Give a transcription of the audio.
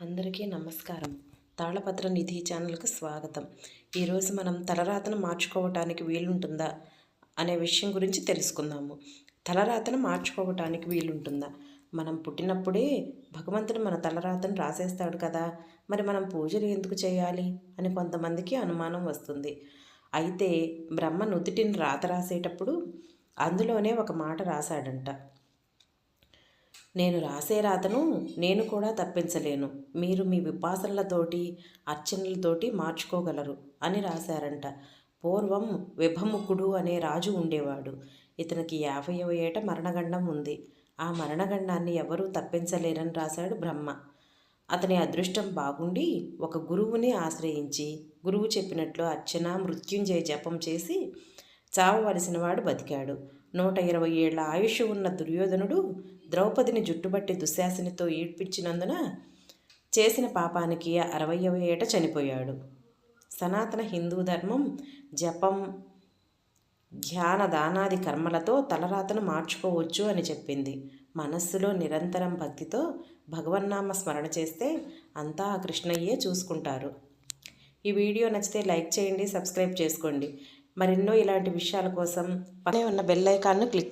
అందరికీ నమస్కారం. తాళపత్ర నిధి ఛానల్కు స్వాగతం. ఈరోజు మనం తలరాతను మార్చుకోవటానికి వీలుంటుందా అనే విషయం గురించి తెలుసుకుందాము. తలరాతను మార్చుకోవటానికి వీలుంటుందా? మనం పుట్టినప్పుడే భగవంతుడు మన తలరాతను రాసేస్తాడు కదా మరి మనం పూజలు ఎందుకు చేయాలి అని కొంతమందికి అనుమానం వస్తుంది. అయితే బ్రహ్మ నుదుటిని రాత రాసేటప్పుడు అందులోనే ఒక మాట రాశాడంట. నేను రాసే రాతను నేను కూడా తప్పించలేను. మీరు మీ విపాసనలతోటి అర్చనలతోటి మార్చుకోగలరు అని రాశారంట. పూర్వం విభముఖుడు అనే రాజు ఉండేవాడు. ఇతనికి యాభైవ ఏట మరణగండం ఉంది. ఆ మరణగండాన్ని ఎవరూ తప్పించలేరని రాశాడు బ్రహ్మ. అతని అదృష్టం బాగుండి ఒక గురువుని ఆశ్రయించి గురువు చెప్పినట్లు అర్చన మృత్యుంజయ జపం చేసి చావవలసిన వాడు బతికాడు. నూట ఇరవై ఏళ్ళ ఆయుష్ ఉన్న దుర్యోధనుడు ద్రౌపదిని జుట్టుబట్టి దుశ్శాసినితో ఈడ్పించినందున చేసిన పాపానికి అరవయవ ఏట చనిపోయాడు. సనాతన హిందూ ధర్మం జపం ధ్యాన దానాది కర్మలతో తలరాతను మార్చుకోవచ్చు అని చెప్పింది. మనస్సులో నిరంతరం భక్తితో భగవన్నామ స్మరణ చేస్తే అంతా ఆ కృష్ణయ్యే చూసుకుంటారు. ఈ వీడియో నచ్చితే లైక్ చేయండి సబ్స్క్రైబ్ చేసుకోండి. మరెన్నో ఇలాంటి విషయాల కోసం పనే ఉన్న బెల్ ఐకాన్ను క్లిక్